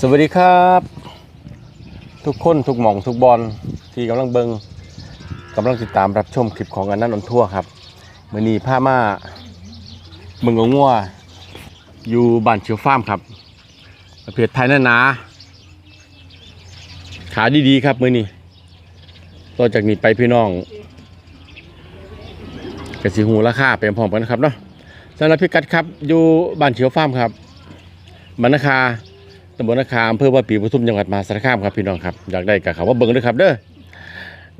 สวัสดีครับ ทุกคนทุกหม่องทุกบอลที่กำลังเบิงกำลังติดตามรับชมคลิปของอันนั้นอนทั่วครับมือนี้ผ้ามาเมืองงัวอยู่บ้านเชียวฟาร์มครับประเภทไทยนานาขาดีๆครับมือนี้ต่อจากนี้ไปพี่น้องกระสีหูราคาเป็นพร้อมกันครับเนาะสำหรับพิกัดครับอยู่บ้านเชียวฟาร์มครับบรรณาคา ตำบลนาคาอำเภอว่าปีปทุมจังหวัดมหาสารคามครับพี่น้องครับอยากได้กับเขาว่าเบิ้งด้วยครับเด้อ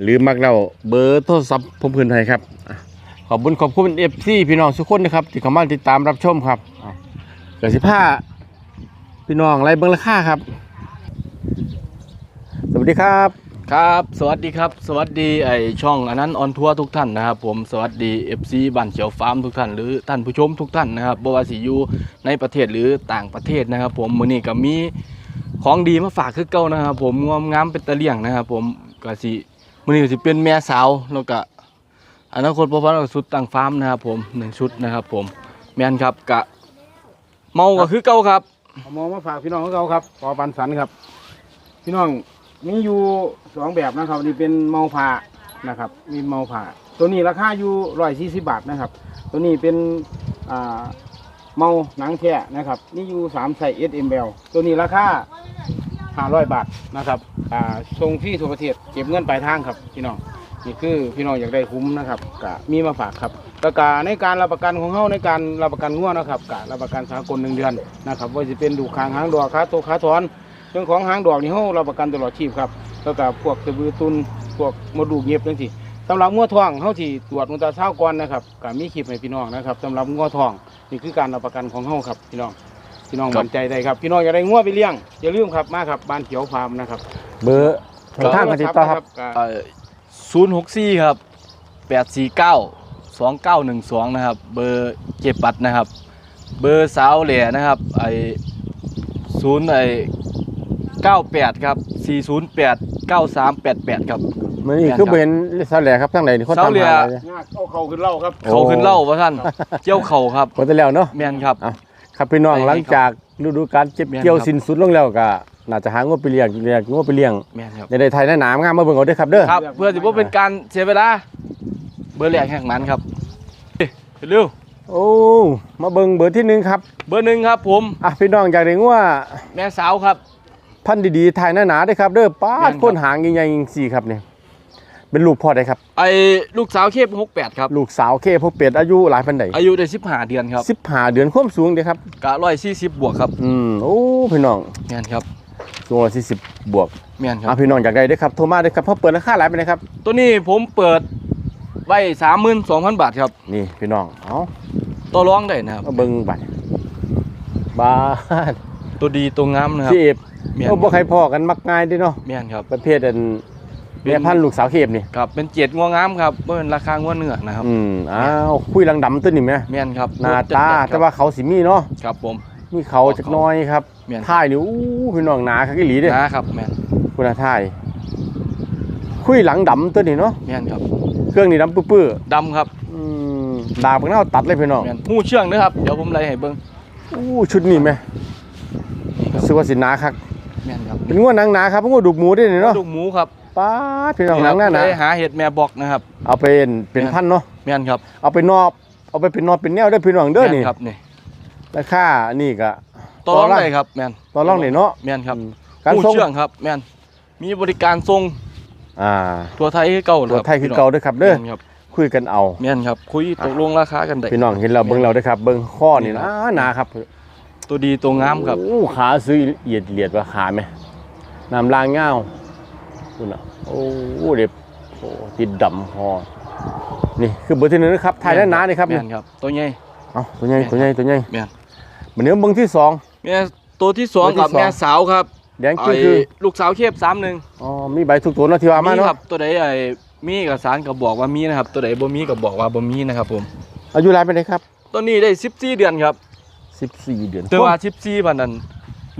หรือมักเราเบอร์โทรศัพท์ผมพื้นไทยครับ ขอบคุณขอบคุณเอฟซีพี่น้องทุกคนนะครับที่เข้ามาติดตามรับชมครับเกิดสิผ้าพี่น้องไรเบิ้งราคาครับ สวัสดีครับ ครับ สวัสดีครับ สวัสดีไอช่องอันนั้นออนทัวร์ทุกท่านนะครับผมสวัสดี FC บ้านเขียวฟาร์มทุกท่านหรือท่านผู้ชมทุกท่านนะครับบวาสิอยู่ในประเทศหรือต่างประเทศนะครับ ผมมือนี้ก็มีของดีมาฝากคือเก่านะครับ ผมงามงามเป็นตะเลี่ยงนะครับ ผมก็สิมือนี้ก็สิเป็นแม่สาวแล้วก็อนาคตบ่พอกับชุดต่างฟาร์มนะครับ ผมหนึ่งชุดนะครับ ผมแมนครับกะเมาก็คือเก่าครับเอามองมาฝากพี่น้องของเราครับปอปันสันครับ พี่น้อง มีอยู่สองแบบนะครับ นี่เป็นเมาผ่านะครับ มีเมาผ่า ตัวนี้ราคาอยู่ร้อยสี่สิบบาทนะครับ ตัวนี้เป็นอ่าเมาหนังแท้นะครับ นี่อยู่สามไซส์ S M L ตัวนี้ราคาห้าร้อยบาทนะครับอ่าส่งฟรีทั่วประเทศเก็บเงินปลายทางครับพี่น้องนี่คือพี่น้องอยากได้คุ้มนะครับกะมีมาฝากครับแล้วก็ในการรับประกันของเขาในการรับประกันง่วนะครับกะรับประกันสากลหนึ่งเดือนนะครับว่าจะเป็นดูคางหางดอกขาโตวขาถอน เรื่องของหางดอกนี่เขารับประกันตลอดชีพครับแล้วก็พวกตะบือตุนพวกมดลูกเงียบจังซี่สำหรับงัวทองเขาที่ตรวจมุตราเช้าก่อนนะครับก็มีคลิปให้พี่น้องนะครับสำหรับงัวทองนี่คือการรับประกันของเขาครับพี่น้องพี่น้องครับมั่นใจได้ครับพี่น้องอยากได้งัวไปเลี้ยงอย่าลืมครับมาครับบ้านเขียวฟาร์มนะครับเบอร์ทางทางกันติดต่อครับศูนย์หกสี่ครับแปดสี่เก้าสองเก้าหนึ่งสองนะครับ เบอร์เจ็บปัดนะครับ เบอร์สาวเหล่นะครับไอศูนย์ไอ เก้าแปดครับสี่ศูนย์แปดเก้าสามแปดแปดครับ มือนี้คือเบนสาแหลครับทางไหนนี่เขาเสาทำแหล่หาอะไรเนี่ย ยากเอาเขาขึ้นเล่าครับ โอ้ เขาขึ้นเล่าวะท่านเจ้าเข่าครับหมดแล้วเนาะ แมนครับ ครับพี่น้องไปให้หลังจากฤดูกาลเจ็บแม่นเกี่ยวครับ สิ้นสุดลงแล้วก็น่าจะหางบไปเลี้ยงเลี้ยงงบไปเลี้ยงแมนครับ ในได้ไทยหน้าหนามงามมาเบิ่งเอาเด้อครับเด้อครับ เพื่อที่ว่าเป็นการเสียเวลา เบอร์แรกแห่งนั้นครับเอ้ยเร็วโอ้มาเบิ่งเบอร์ที่หนึ่งครับเบอร์หนึ่งครับผม อะพี่น้องอยากได้ว่าแม่สาวครับ พันธุ์ดีๆไทยหน้าหนาเด้อครับเด้อป้าแม่ดนครับพ่นหางใหญ่ๆจังซี่ครับเนี่ยเป็นลูกพ่อได้ครับ ไอ้ลูกสาวเคบหกแปดครับ ลูกสาวเคพวกเป็ดอายุหลายปันใดอายุได้สิบห้าเดือนครับสิบห้าเดือนความสูงเด้อครับกะร้อยสี่สิบบวกครับอืมโอ้พี่น้องแม่นครับสูงสี่สิบบวกแม่นคอะรับพี่น้องอยากได้เด้อครับโทรมาเด้อครับเพราะเปิดราคาหลายไปนะครับ ตัวนี้ผมเปิดไว้สามหมื่นสองพันบาทครับนี่พี่น้องเอาตัวร้องได้นะครับ มาเบิ่งบัดบาดตัวดีตัวงามนะครับพี่เอฟ แม่นโอ้บ่ใครพอกันมักง่ายเด้อเนาะแม่นครับ ประเภทอันเป็น แม่พันธุ์ลูกสาวเคพนี่ครับเป็นเจ็ดงัวงามครับเมื่อเป็นราคางัวเนื้อนะครับ อืมอ้าวคุยหลังดำตัวนี่แม่แม่นครับหน้าตาจัดๆแต่ว่าเขาสิมีเนาะครับผม มีเขาจักหน้อยครับแม่น ท้ายนี่อู้พี่น้องหนาคักอีหลีเด้อนะครับแม่นคุณอาท้ายคุยหลังดำตัวนี้เนาะแม่นครับเครื่องนี่ดำปื้อดำครับๆอืมดาบข้างหน้าตัดเลยพี่น้องแม่นหูเชื่องนะครับเดี๋ยวผมไล่ให้เบิ่งอู้ชุดนี้แม่นี่ครับรู้สึกว่าสิหนาคัก แม่นครับเป็นงวดหนังหนาครับเป็นงวดดุกหมูด้วยนี่เนาะลูกหมูครับป้าดพี่น้องหนังหน้าหนาได้หาเห็ดแม่บอกนะครับ เอาเป็นเป็นพันเนาะแม่นครับเอาไปนอบเอาไปเป็นนอบเป็นแนวเด้อพี่น้องเด้อแม่นี่ครับนี่ราคานี่ก็ตัวร้องได้ครับแม่นต่อรองนี่เนาะแม่นครับการหูส่งเชื่องครับ แม่นมีบริการส่งอ่าตัวไทยคือเก่านะตัวรับไทยคือเก่าเด้อครับเด้อแม่นครับคุยกันเอาแม่นครับ คุยตกลงราคากันได้พี่น้องเห็นเราเบิ่งเราเด้อครับ เบิ่งข้อนี่นี่นะครับหนาครับ ตัวดีตัวงามครับโอ้ขาซื้อเหยียดเหยียดว่าขาไหมน้ำลางเงาคุณอะโอ้เด็บโอ้ติดดำพอนี่คือเบอร์ที่หนึ่งนะครับไทยด้านหนานี่ครับแม่นครับตัวใหญ่เอาตัวใหญ่ตัวใหญ่ตัวใหญ่แม่นเหมือนเนื้อเบิ่งที่สองแม่ตัวที่สองตัวที่กับสองแม่สาวครับแดงคือคือไอ้ลูกสาวเคียบสามหนึ่งอ๋อมีใบทุกตัวเนาะที่ว่ามามีเนาะครับตัวใดไอ้มีเอกสารก็บอกว่ามีนะครับ ตัวใดบ่มีก็บอกว่าบ่มีนะครับผมอายุรายไปเลยครับตัวนี้ได้14เดือนครับ 14เดือนแต่ว่า14พันนั้น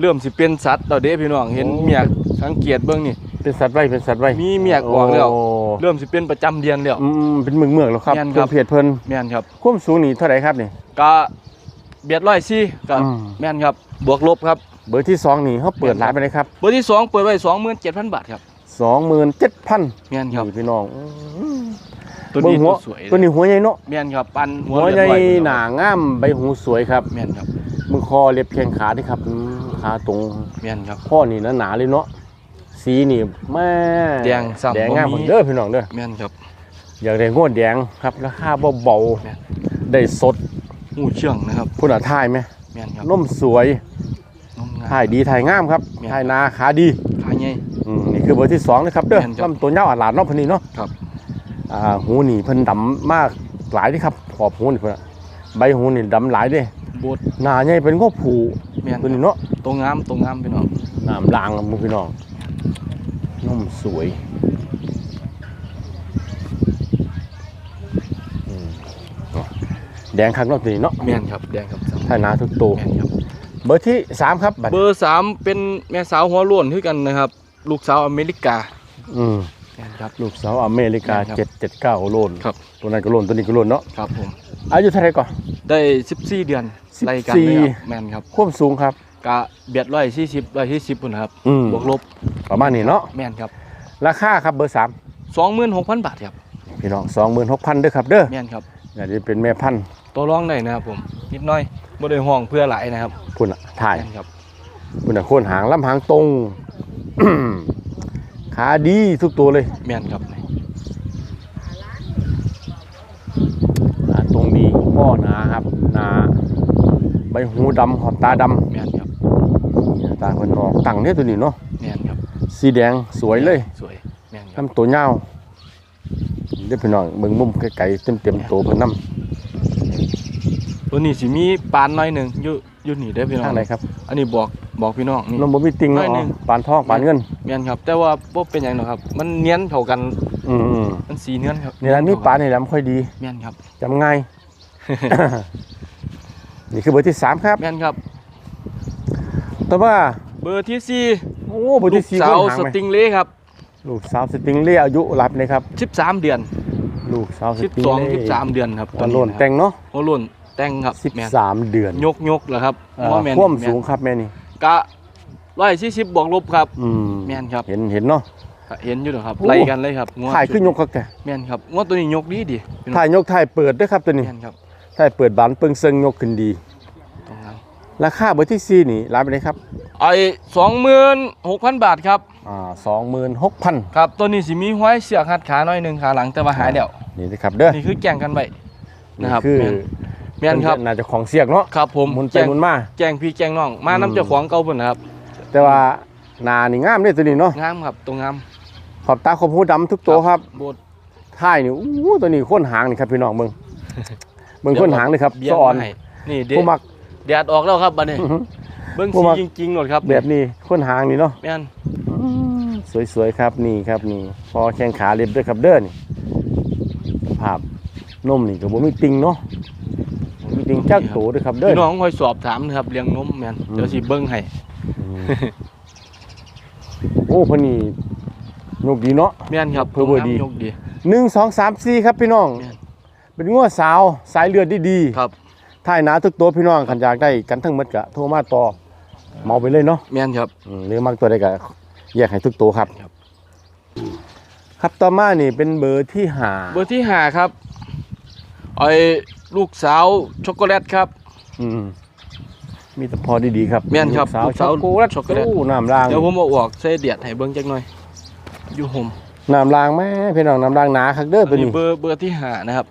เริ่มสิเป็นสัตว์แล้วเด้พี่น้องเห็นโอ้เมียกสังเกตเบิ่งนี่เป็นสัตว์ไว้เป็นสัตว์ไว้มีเมียกออกแล้วโเริ่มสิเป็นประจำเดือนแล้วอืมเป็นเมืองเมืองๆแล้วครับแม่นคเพิ่รันบเพียรเพิ่นแม่นครับความสูงนี่เท่าไหร่ครับนี่ก็เบียดร้อยซี่ก็อืมแม่นครับบวกลบครับเบอร์ที่สองนี่เขาเปิดร้านไปเลยครับเบอร์ที่สองเปิดไว้สองหมื่นเจ็ดพันบาทครับสองหมื่นเจ็ดพันแม่นครับนี่พี่น้อง ตัวเบิ่นี้งหัวตัวสวยตัวนี้หัวใหญ่เนาะแม่นครับปันหัหัววเรียบใหญ่ร้อยหนางามใบหูสวยครับแม่นครับมือคอเล็บเพียงขาดิครับอืมขาตรงแม่นครับ ข้อนี่หนาๆเลยเนาะสีนี่แม่แดงซ้ำแดงงามบ่มี เด้อพี่น้องเด้อ แม่นครับ อยากได้งวดแดงครับราคาเบาแม่น ๆได้สดหูเชื่องนะครับพุ่นอะถ่ายไหมแม่นครับนมสวยนมงามถ่ายดีถ่ายงามครับแม่น ถ่ายนาขาดี ขาใหญ่ อืมนี่คือเบอร์ที่สองนะครับเด้อแม่นครับลำตัวยาวอาหลาดเนาะเพันนี้เนาะครับ อ่าหูนี่เพิ่นดำมากหลายเดิครับขอบหูนี่เพิ่นอะใบหูนี่ดำหลายเด้โบดหน้าใหญ่เป็นงวผูแม่นตัวนี้เนาะตัวงามตัวงามพี่น้องน้ำลางครับพี่น้องนมสวยอืมเนาะแดงคักเนาะตัวนี้เนาะแม่นครับแดงครับซ้ำถ่ายนาทุกตัวแม่นครับเบอร์ที่สามครับบัตรเบอร์สามเป็นแม่สาวหัวโล้วนคือกันนะครับ ลูกสาวอเมริกา อืม แม่นครับ ลูกสาวอเมริกาแม่นครับเจ็ดเจ็ดเก้าโลนครับ ตัวนั้นก็โลนตัวนี้ก็โลนเนาะครับผม อายุเท่าไหรก่อน ได้ 14 เดือน14ไล่กันเลยครับแม่นครับความสูงครับ กะเบียดร้อยสี่สิบร้อยที่สิบปุ่นครับอืม บวกลบประมาณนี้เนาะแม่นครับราคาครับเบอร์สามสองหมื่นหกพันบาทครับพี่น้องสองหมื่นหกพันเด้อครับเด้อแม่นครับอันนี้เป็นแม่พันธุ์ตัวร้องได้นะครับผมนิดหน้อยบ่ได้ห้องเพื่อหลายนะครับพุ่นอะถ่ายแม่นครับพุ่นอะโคนหางลำหางตรง ขาดีทุกตัวเลยแม่นครับขาตรงดีพ่อหนาครับหนาใบหูดำขอบตาดแม่นครับำตาคนออกตั้งเนี่ยตัวนี้เนาะแม่นครับสีแดงสวยเลยสวยแม่นครับลำตัวยาวเดี๋ยวพี่น้องเบิ่งมุมไกลๆเต็มๆตัวเพิ่นนำตัวนี้สิมีปานน้อยหนึ่งอยู่อยู่นี่ได้อพี่น้องทางไหนครับ อันนี้บอก บอกพี่น้องนี่ นมบ่มีติงน้เนาะอยหนึ่ง ปานทองปานเงินแม่นครับ แต่ว่าบ่เป็นหยังหรอกครับ มันเนียนเข้ากันอืมมันสีเนียนครับๆนี่ละมีปานนี่แหละมันค่อยดีแม่นครับจำง่าย นี่คือเบอร์ที่สามครับแม่นครับ แต่ว่า เบอร์ที่สี่โอ้เบอร์ลูที่กสี่สาวคนหางสไหมติงเล่ครับลูกสาวสติงเล่อายุรับเลยครับ 13 เดือน ลูกสาวสติง12เล่13 เดือนครับตอนโลนแต่งเนาะหัวโล้นแต่งครับสิบแม่นสามเดือนยกยกเหรอครับเอ่อว่าแม่นความแม่นสูงครับแม่นี่ กะ140บวกลบครับ อืมแม่นครับ เห็นเห็นเนาะก็เห็นอยู่นะครับโอ้ ไล่กันเลยครับงวถ่ายขึ้นยกครับแกแม่นครับงวดตัวนี้ยกดีดีพี่น้องถ่ายยกถ่ายเปิดด้วยครับตัวนี้แม่นครับถ่ายเปิดบานเปิงเซิงยกขึ้นดี ตรงนั้นราคาเบอร์ที่สี่นี่รับไปเลยครับไอ้26,000บาทครับอ่าสองหมื่นหกพันครับตัวนี้สิมีห้อยเสือกหัดขาหน่อยหนึงขาหลังแต่ว่าหายแล้วนี่นะครับเด้อนี่คือแจ้งกันไว้นี่นะครับคือแม่น แม่นครับน่าจะของเสียกเนาะครับผมหมุนไปแจ้งหมุนมา แจ้งพี่แจ้งน้อง มาอืม น้ำเจ้าของเก่าเพิ่นนะครับแต่ว่าหนานี่งามเลยตัวนี้เนาะงามครับตัวงามขอบตาขอบหูดำทุกตัวครับโบด ท้ายนี่อู้ตัวนี้ค้นหางนี่ครับพี่น้องเบิ่งเบิ่งค้นหางเลยครับเบี้ยสะอ่อนมาให้นี่เด็ดผู้มัก แดดออกแล้วครับบัดนี้อื้อหือเบิ่งผู้สีมักจริงๆหมดครับแบบนี้ค้นหางนี่เนาะ แม่นสวยๆครับนี่ครับนี่พอแข้งขาเรียบด้วยครับเด้อนี่ภาพนมนี่ก็บ่มีติงเนาะ บ่มีติงจักโตด้วยครับเด้อ พี่น้องคอยสอบถามนะครับเลี้ยงนมแม่นอืม เดี๋ยวสิเบิ่งให้อืมโอ้เพิ่นนี่นกดีเนาะ แม่นครับเพิ่นเบิ่งดียกดี หนึ่งสองสามสี่ครับพี่น้อง แม่น เป็นงัวสาวสายเลือดดีครับๆถ่ายหนาทุกตัวพี่น้องขันอยากได้กันทั้งหมดกะโทรมาต่อเมาไปเลยเนาะแม่นครับ อืมหรือมักตัวใดก็แยกให้ทุกตัวครับ ครับ ครับต่อมานี่เป็นเบอร์ที่หาเบอร์ที่ห้าครับไอ้ ลูกสาวช็อกโกแลตครับ อืมมีแต่พอดีๆครับแม่นครับลูกสาวลูกช็สาอวกโกแลตช็อกโกแลต โอ้น้ำรางเดี๋ยวผมเอาออกใส่เดียดให้เบิ่งจักหน่อย อยู่ห่มน้ำรางแม่พี่น้องน้ำรางหนาคักเด้ออัตัวนนี้นี้เบอร์เบอร์ที่ห้านะครับ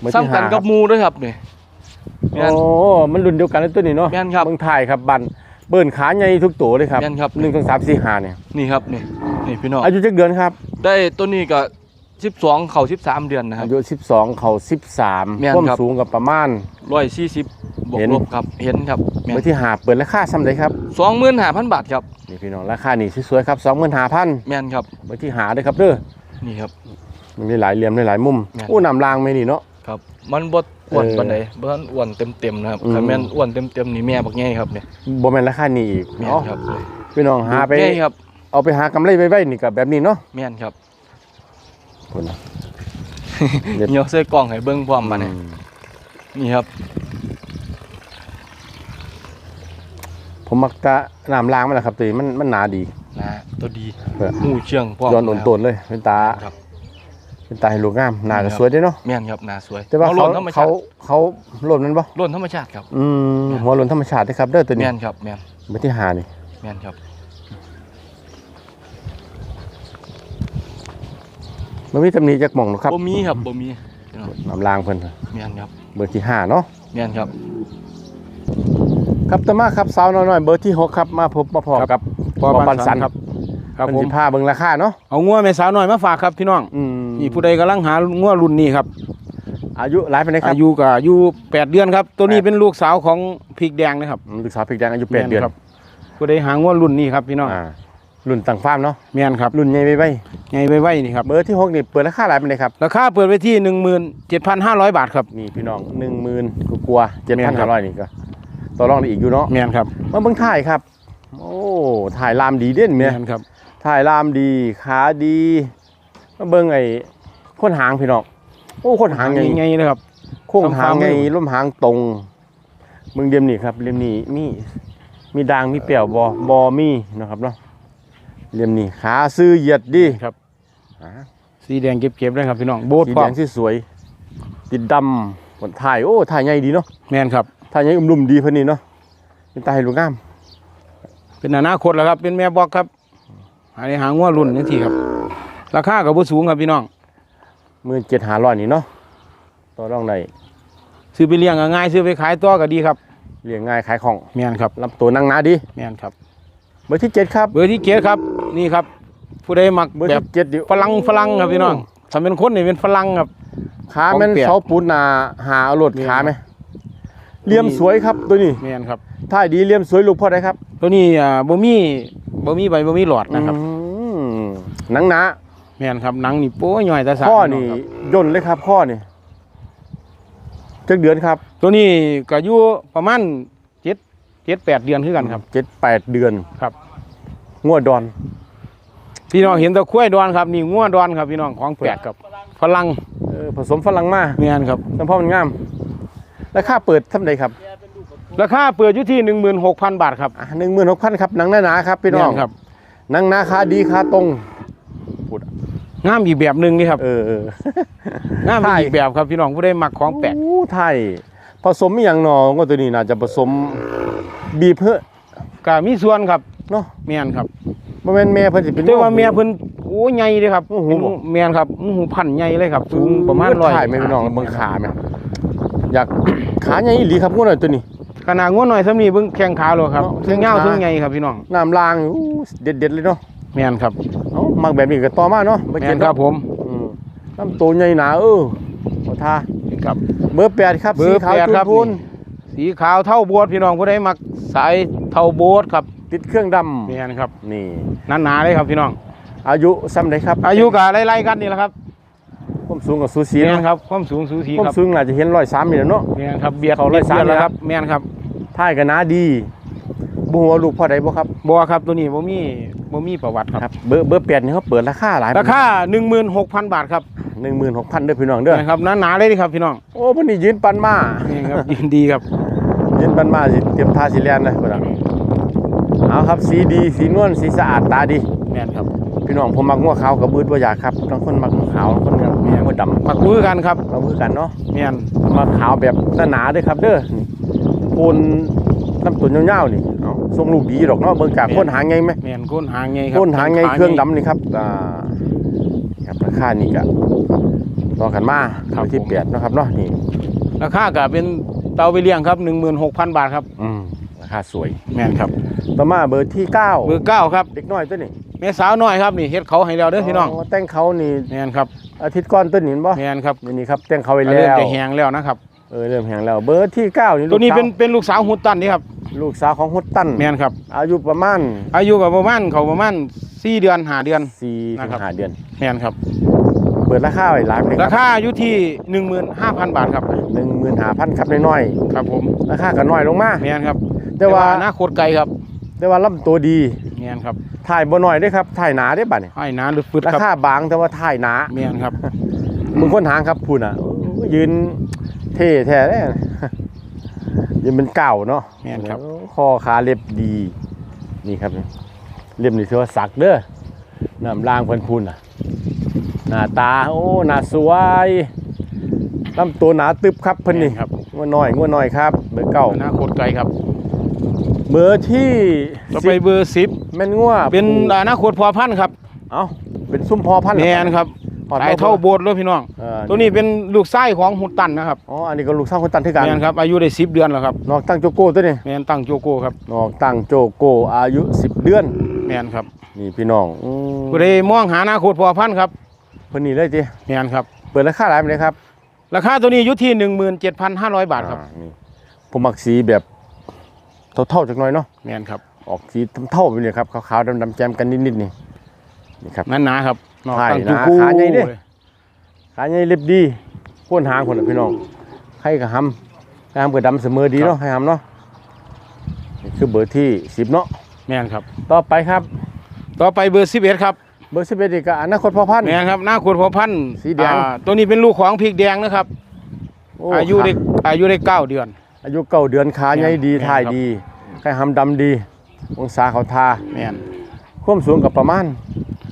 เบอร์ที่ซ้ำกันหากับหมูด้วยครับนี่แม่นโอ้มันรุ่นเดียวกันเลยตัวนี้เนาะแม่นครับเมืองไทยครับบันเบิ้นขาใหญ่ทุกตัวเลยครับแม่นครับ หนึ่งสองสามสี่ห้าเนี่ยนี่ครับนี่นี่พี่น้องอายุจักเดือนครับ ได้ตัวนี้ก็ 12เข้า13เดือนนะครับ อายุ12 เขา13แม่นความครับสูงกับประมาณ140บวกเห็น ลบครับ เห็นครับแม่เบอร์ที่หาเปิดราคาซ้ำใดครับ25,000บาทครับ นี่พี่น้องราคานี่สวยๆครับ25,000แม่นครับเบอร์ที่หาเด้อครับเด้อนี่ครับ มันมีหลายเหลี่ยมหลายๆมุมแม่น อู้น้ำรางไม่นี่เนาะ ครับ มันบ่อ้วนเออปานใดบ่ทันอ้วนเต็มๆนะครับอืม ถ้าแม่นอ้วนเต็มๆนี่แม่บักใหญ่ครับเนี่ยบ่แม่นราคานี้อีกแม่นเนาะครับพี่น้องหาไปใหญ่ครับ เอาไปหากำไรไว้ๆนี่ก็แบบนี้เนาะแม่นครับ พุ่นน่ะเดี๋ยวใส่กล่องให้เบิ่งพร้อมมาเนี่ยอืมนี่ครับ ผมมักจะน้ำล้างมันแหละครับตัวนี้มันมันหนาดี นะตัวดีเออหูเชื่องพร้อมย้อนอ่อนะครับโตนเลย เป็นตา ครับ เป็นตาให้ลูกงามหน้าก็ครับ สวยเด้เนาะแม่นครับหนาสวยแต่ว่าหัเขาโล้นธรรมชาเขาติเขาโลนนั้นบ่ล้นธรรมชาติครับ อืมหัวโลนธรรมชาติเด้อครับเด้อตัวนี้แม่นครับแม่นเบอร์ที่หานี่แม่นครับ มันมีตำหนิจักหม่องเนาะครับบ่มีครับบ่มีพี่น้องน้ำล้างเพิ่นแม่นครับ เบอร์ที่ห้าเนาะแม่นครับ ครับต่อมาครับสาวน้อยๆเบอร์ที่หกครับมาพบมาพอครับกับพอปันสันครับครับเป็นผมสิผ้าเบิ่งราคาเนาะเอางัวแม่สาวน้อยมาฝากครับพี่น้องอืมนี่ผู้ใดกำลังหางัวรุ่นนี้ครับ อายุหลายปานใดครับอายุก็อายุแปดเดือนครับ ตัวนี้แปดเป็นลูกสาวของพริกแดงนะครับอืมลูกสาวพริกแดงอายุแปดเดือนม่ครับผู้ใดหางัวรุ่นนี้ครับพี่น้องอ่า รุ่นต่างฟาร์มเนาะแม่นครับรุ่นใหญ่ไว้ไงไว้ไว้นี่ครับๆเบอร์ที่หกนี่เปิดราคาหลายปานใดครับราคาเปิดไว้ที่หนึ่งหมื่นเจ็ดพันห้าร้อยบาทครับ นี่พี่น้องหนึ่งหมื่นกลัวเจ็ดแม่พันนครัห้าบร้อยนี่ก็ต่อรองได้อีกอยู่เนาะแม่นครับมาเบิ่งถ่ายครับ โอ้ถ่ายลามดีเด่นเมียแม่นครับถ่ายลามดีขาดีมาเบิ่งไอ้ค้นหางพี่น้องโอ้ค้นหางไงไงเลยครับโค้งหางไงทำฟาร์มมือล่มหางตรงมึงเดียมนี่ครับเลียมนี่มีมีดางมีเปี่ยวบอบอมีนะครับเนาะ เลียมนี่ขาซื้อเหยียดดีครับอ่าสีแดงเก็บๆเลยครับพี่น้องโบดสีพร้แดอมงที่สวย ติดดำบนถ่ายโอ้ถ่ายใหญ่ดีเนาะแม่นครับถ่ายใหญ่อุ้มลุ่มดีเพิ่นนี่เนาะเป็นตาให้ลูกงาม เป็นอนาคตแล้วครับ เป็นแม่บอกครับหาได้หางัวรุ่นนี่ทีครับ ราคาก็บ่สูงครับพี่น้องมื่นเจ็ดหาร้อยนี่เนาะต่อรองในซื้อไปเลี้ยงก็ง่ายซื้อไปขายต่อก็ดีครับเลี้ยงง่ายขายของแม่นครับรับตัวนั่งหนาดีแม่นครับ เบอร์ที่เจ็ดครับ เบอร์ที่เกียรครับนี่ครับ ผู้ใดมักเบอร์แบบที่เจ็ดดิฝรั่งฝรั่งครับพี่น้องถ้าเป็นคนนี่เป็นฝรั่งครับ ขาแม่นของเปียก เสาปูนหนาหาเอารถนี่ขาไหมเหลี่ยมสวยครับตัวนี้แม่นครับถ่ายดีเหลี่ยมสวยลูกพ่อได้ครับตัวนี้อ่าบ่มีบ่มีใบบ่มีหลอดนะครับอืมหนังหนาแม่นครับหนังนี่โป้ย่อยตาสาข้อพี่นี่งครับย่นเลยครับข้อนี่จักเดือนครับตัวนี้ก็อยู่ประมาณ 7 7 8เดือนคือกันครับเจ็ดแปดเดือนครับงวดดอน พี่น้องเห็นแตะคุ้ยดอนครับนี่งัวดอนครับพี่น้องของแปลกครับฝรั่งเออผสมฝรั่งมาแม่นครับน้ำพ่อมันงามราคาเปิดเท่าใดครับ ราคาเปิดอยู่ที่16,000บาทครับหนึ่งหมื่นหกพันครับหนังหนาๆครับพี่น้องแม่ครับหนังหนาคาดีคาตรงงามอีกแบบหนึงนี่ครับเออเอองามใช่อีกแบบครับพี่น้องผู้ใดมักของแปลกโอ้ไทยผสมอหย่างหนอก็ตัวนี้น่าจะผสม บีบเพื่อก็มีส่วนครับเนาะแม่นครับบ่แม่นแม่เพิ่นสิเป็นแต่ว่าแม่เพิ่นโอ้ใหญ่เลยครับโอ้โหบ่แม่นครับโอ้โหพันใหญ่เลยครับ สูงประมาณร้อยถ่ายแม่พี่น้องแล้วเบิ่งขาแม่อยากขาใหญ่อีหลีครับงูหน่อยตัวนี้ขนาดงัวหน่อยซ้ำนี้เบิ่งแข้งขาเลยครับเนาะถึงยาวแข้งขาถึงใหญ่ครับพี่น้องน้ำลางอู้เด็ดๆเลยเนาะแม่นครับเอ้ามักแบบนี้ก็ต่อมาเนาะแม่นครับผมอืมลำตัวใหญ่หนาเออขอท่าครับ เบอร์แปดครับเบอร์สีขาวแปดจุครับนพูน สีขาวเท่าโบวชพี่น้องผู้ใดมักสายเท่าโบวชครับติดเครื่องดำแม่นครับนี่หนาๆเลยครับพี่น้อง อายุซ้ำใดครับ อายุก็ไล่ๆกันนี่แหละครับผมสูงกับสูสีแม่เนาะนครับความสูงสูสีผมครับสูงน่าจะเห็น103นี่แหละเนาะแม่นครับเบียดเขาไล่สามบีดแล้วคครัรับบแม่นครับท่ายก็หนาดีบ่ฮู้ว่าลูกพ่อใดบ่ครับบ่ครับตัวนี้บ่มีบ่มีประวัติครับเบอร์เบอร์แปดนี่เขาเปิดราคาหลายราคา16,000บาทครับหนึ่งหมื่นหกพันด้วยพี่น้องเด้อนะครับหนาๆเลยนี่ครับพี่น้องโอ้เพิ่นนี่ยืนปันมานี่ครับยินดีครับ ยืนปันมาสิเตรียมทาสีแลนเลยพี่น้องเอาครับสีดีสีนวลสีสะอาดตาดี แม่นครับ พี่น้องผมมักงัวขาวกับบืดบ่อยากครับบางคนมักงัวขาวบางคนมักงัวดำมักมือกันครับเราคือกันเนาะแม่นมาขาวแบบหนาๆเด้วยครับเด้อนี่โคนลำตัวยาวๆนี่เอาทรงลูกดีดอกเนาะเบิ่งจากโคนหางไงไหมแม่นโคนหางไงครัโคนหางไงเครื่องดำนี่ครับอ่าครับราคานี่ก็ต่อกันมาไปที่แปดเนาะครับเนาะนี่ราคาก็เป็น เตาไปเลี้ยงครับ 16,000 บาทครับอืมราคาสวย แม่นครับต่อมาเบอร์ที่เก้าเบอร์เก้าครับเด็กน้อยตัวนี้แม่สาวน้อยครับนี่เฮ็ดเขาให้แล้วเด้อพี่น้องแต่งเขานี่แม่นครับอาทิตย์ก่อนต้นหินบ่แม่นครับนี่นี่ครับแต่งเขาไปเริ่แล้มวจะแห้งแล้วนะครับเออเริ่มแห้งแล้ว เบอร์ที่เก้านี่ตัวนี้ลูกเป็นสาวเป็นลูกสาวฮุตตันนี่ครับลูกสาวของฮุตตันแม่นครับ อายุประมาณอายุก็ประมาณเขาประมาณ4เดือน5เดือนสี่นะถึงครับห้าเดือนแม่นครับ เปิดราคาไว้หลายเลยครารับคาอยู่ที่15,000 บาทครับหนึ่งหมื่นห้าพันครับน้อยครับผมๆราคาก็น้อยลงมา แม่นครับแต่ว่าอนาคตไกลครับแต่ว่าลำตัวดีแม่นครับถ่ายบ่น้อยเด้อครับถ่ายหนาได้อบัดนี้ให้หนาหรือฟึดราครับคาบางแต่ว่าถ่ายหนาแม่นครับมึงคนหางครับพูดน่ะโอ้ยยืนเท่แท้เลยยังเป็นเก่าเนาะ แม่นครับคอขาเล็บดี นี่ครับ เล็บนี่ถือว่าสักเด้อน้ำล่างเพิ่นพูนอะ หน้าตาโอ้หน้าสวยลำตัวหนาตึบครับเพิ่นนี่ครับงัวน้อยงัวน้อยครับ เบอร์เก้าอนาคตไกลครับ เบอร์ที่ต่อไปเบอร์สิบแม่นงัวเป็นอนาคตพอพันธุ์ครับเอ้าเป็นซุ้มพอพันธุ์แมนครับพอตายเท่าโบสถ์เลยพี่น้องเออตัวนี้เป็นลูกไส้ของหุดตันนะครับ อ๋อ อันนี้ก็ลูกสาวคนตันที่กันแมนครับ อายุได้สิบเดือนแล้วครับ นอกตั้งโจโก้ตัวนี้แมนตั้งโจโก้ครับ นอกตั้งโจโก้อายุ10เดือน แมนครับ นี่พี่น้องอืมผู้ใดมองหาอนาคตพอพันธุ์ครับ เพิ่นนี่เลยจิแมนครับ เปิดราคาหลายไหมครับราคาตัวนี้อยู่ที่ 17,500 บาทครับอ่านี่ผมมักสีแบบเท่าๆจักหน่อยเนาะแมนครับออกสีเท่าๆไปเลยครับขาวๆดำๆแจมกันนิดๆนี่นี่ครับ นั่นหนาครับนอกใช่ตั้งโจหนาโก้ขาใหญ่ดิขาใหญ่เล็บดีโคนหางคนน่ะพี่น้องใครกับหำใครหำกับดำเสมอดีเนาะให้หำเนาะนี่คือเบอร์ที่10เนาะแมนครับ ต่อไปครับ ต่อไปเบอร์11ครับ เบอร์11อีกก็อนาคตพ่อพันธุ์ แมนครับหน้าขวดพอพันธุ์สีแดง อ่าตัวนี้เป็นลูกของพริกแดงนะครับ โอ้อายุได้ขาอายุได้เก้าเดือน อายุเก้าเดือนขาใหญ่ดีแม่นถ่ายครับดีใครหำดำดี องศาเขาทาแมนความสูงกับประมาณ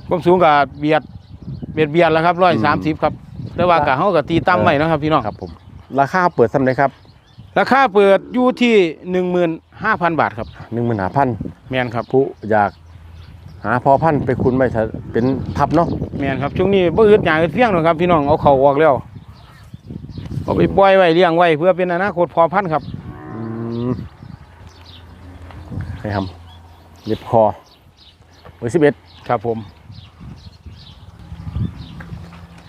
ความสูงกับเบียดเบียดเบียดแล้วครับร้อยสามสิบครับ แต่ว่ากะเขากับตีตั้มไว้นะครับพี่น้องครับผม ราคาเปิดสำเร็จครับราคาเปิดอยู่ที่หนึ่งหมื่นห้าพันบาทครับ หนึ่งหมื่นหาพันแมนครับผู้อยาก หาพอพันธุ์ไปคุณไปถ้าเป็นทับเนาะแมนครับช่วงนี้บ่อึดหยาอึดเฟี้ยงหรอกครับพี่น้องเอาเขาออกแล้วเอาไปปล่อยไว้เลี้ยงไว้เพื่อเป็นอนาคตพอพันธุ์ครับอืมใครทำเย็บคอเบอร์สิบเอ็ดครับผม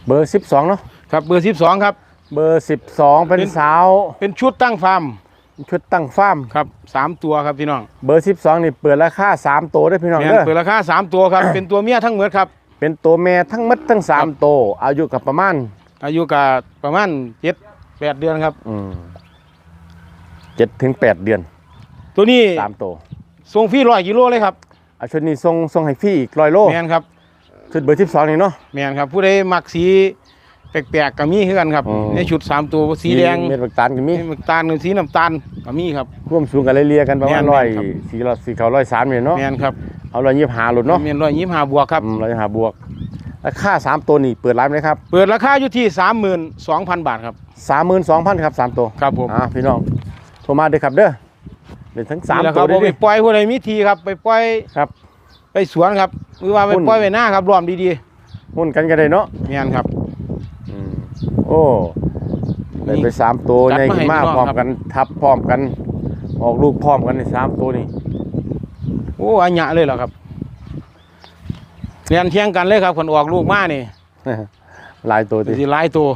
เบอร์สิบสองเนาะครับเบอร์สิบสองครับ เบอร์สิบสองเป็นเป็น สาว เป็นชุดตั้งฟาร์ม ชุดตั้งฟาร์มครับสามตัวครับพี่น้องเบอร์สิบสองนี่เปิดราคาสามตัวได้อพี่น้องแมนเด้อเปิดราคาสามตัวครับ เป็นตัวเมียทั้งหมดครับ เป็นตัวแม่ทั้งหมัดทั้งสามตัวอายุกับประมาณอายุกับประมาณเจ็ดแปดเดือนครับ อืมเจ็ดถึงแปดเดือนตัวนี้สามตัวส่งฟรีร้อยกิโลเลยครับอาชุดนี้ส่งส่งให้ฟรีอีกร้อยโลแมนครับ ชุดเบอร์สิบสองนี่เนาะแมนครับผู้ใดมักสี แปลกๆก็มีคือกันครับอืมในชุดสามตัวสีแดงเม็ดบักตาลก็มีน้ำตาลกับสีน้ำตาลก็มีครับ ร่วมสูงกันเรียๆกันประมาณแม่นๆร้อยครับ สี่ร้อยสี่เขาร้อยสามเนี่ยเนาะแมนครับเอาร้อยยี่สิบห้าหลุดเนาะแมนร้อยยี่สิบห้าบวกครับ ร้อยยี่สิบห้าบวกราคาสามตัวนี่เปิดร้านไหมครับเปิดราคาอยู่ที่สามหมื่นสองพันบาทครับ สามหมื่นสองพันครับสามตัวครับผมอ่าพี่น้องโทรมาเด้อครับเด้อเดี๋ยวทั้งสามนี่แหละคตัรัวบเด้ผมอไปปล่อยผู้ใดมีทีครับ ไปปล่อยครับ ไปสวนครับหรือว่าไปหุ้น ปล่อยไว้หน้าครับรวมดีหุ้นกันก็ได้เนาะๆแมนครับอืม โอ้ได้ไปสามตัวจัดในมาให้ขึ้นมาพี่น้อง พร้อมครับกันทับพร้อมกัน ออกลูกพร้อมกันในสามตัวนี่โอ้อัญญะเลยเหรอครับเรียนเทียงกันเลยครับคนออกลูกมานี่หลายตัวติสิหลายตัว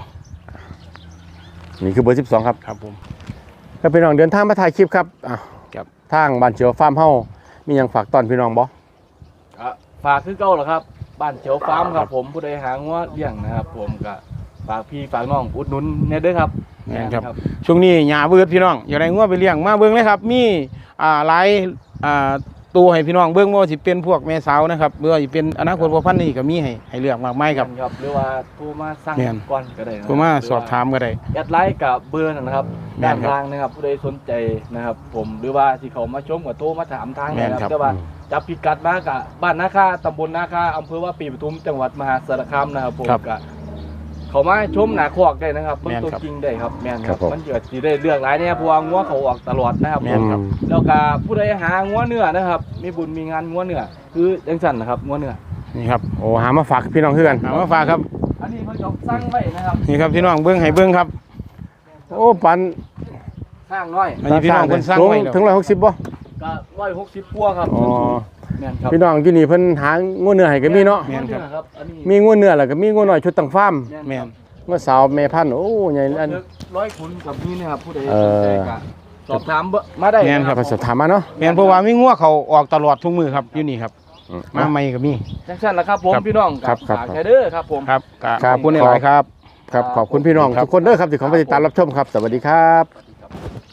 นี่คือเบอร์สิบสองครับ ครับผม ก็พี่น้องเดินทางมาถ่ายคลิปครับอะครับ ทางบ้านเชียวฟาร์มเฮามีหยังฝากตอนพี่น้องบ่ก็ฝากคือเก่าเหรอครับ บ้านเฉียวฟาร์มครับผมผู้ใดหางัวเลี้ยงนะครับ ผมก็ ฝากพี่ฝากน้องอุดหนุนเนี่ยเด้อครับแม่นครับ ช่วงนี้หญ้าเบิดพี่น้องอยากได้งัวไปเลี้ยงมาเบิ่งเลยครับ มีอ่าหลายอ่าตัวให้พี่น้องเบิ่งบ่ว่าสิเป็นพวกแม่สาวนะครับหรือว่าสิเป็นอนาคตพ่อพันธุ์นี่ก็มีให้ให้เลือกมากมายครับ ครับ หรือว่าโทรมาสั่งแม่น ก่อนก็ได้นะคก็รับมาหรืว่สอบถามก็ได้ แอดไลน์กับเบอร์นะครับแม่ด้านนครับล่างนะครับผู้ใดสนใจนะครับ ผมหรือว่าที่เขามาชมกับโทรมาถามทางแม่นนะคครัรับบแต่ว่าจับพิกัดมากับบ้านนาคาตำบลนาคาอำเภอว่าปีปทุมจังหวัดมหาสารคามนะครับผมครับ ก็ เขามาชมหนาคอกได้นะครับเบิ่งแม่นตัวครับจริงได้ครับแม่นคครัรับบผม มันเกิดสิได้เลือกหลายเนี่ยเพราะว่างัวเขาออกตลอดนะครับแม่นครับ แล้วก็ผู้ใดหางัวเนื้อนะครับ มีบุญมีงานงัวเนื้อคือจังสันนะครับงัวเนื้อนี่ครับโอ้หามาฝากพี่น้องคือกันเอามาฝากครับ อันนี้เขาจะสร้างไว้นะครับนี่ครับพี่น้องเบิ่งให้เบิ่งครับ โอ้ปันสร้างน้อยอันนี้พี่น้องเพิ่นสร้างไว้แล้วถึงร้อยหกสิบบ่ก็ร้อยหกสิบปัวครับอ๋อ แม่นครับพี่น้องที่นี่เพิ่นหางูเนื้อให้ก็มีเนาะแม่นครับงัวเอครับอันนี้มีงูเนื้อแล้วก็มีงูน้อยชุดตั้งฟาร์มแม่นงูสาวแม่พันธุ์โอ้ใหญ่อัน ร้อยขุนกับนี่นะครับผู้ใดเอสนอใจก็สอบถามเบอร์มาได้แม่นครับ ก็สอบถามมาเนาะ แม่นเพราะว่ามีงัวเขาออกตลอดทุกมือครับอยู่นี่ครับอืมมาใหม่ก็มี จังสันละครับผมครับพี่น้องครับครับ ฝากแค่เด้อครับผม ครับก็ครัขบอบคุณหลายๆครับ ครับขอบคุณพี่น้องครับทุกคนเด้อครับที่เขาไปติดตามรับชมครับ สวัสดีครับสวัสดีครับ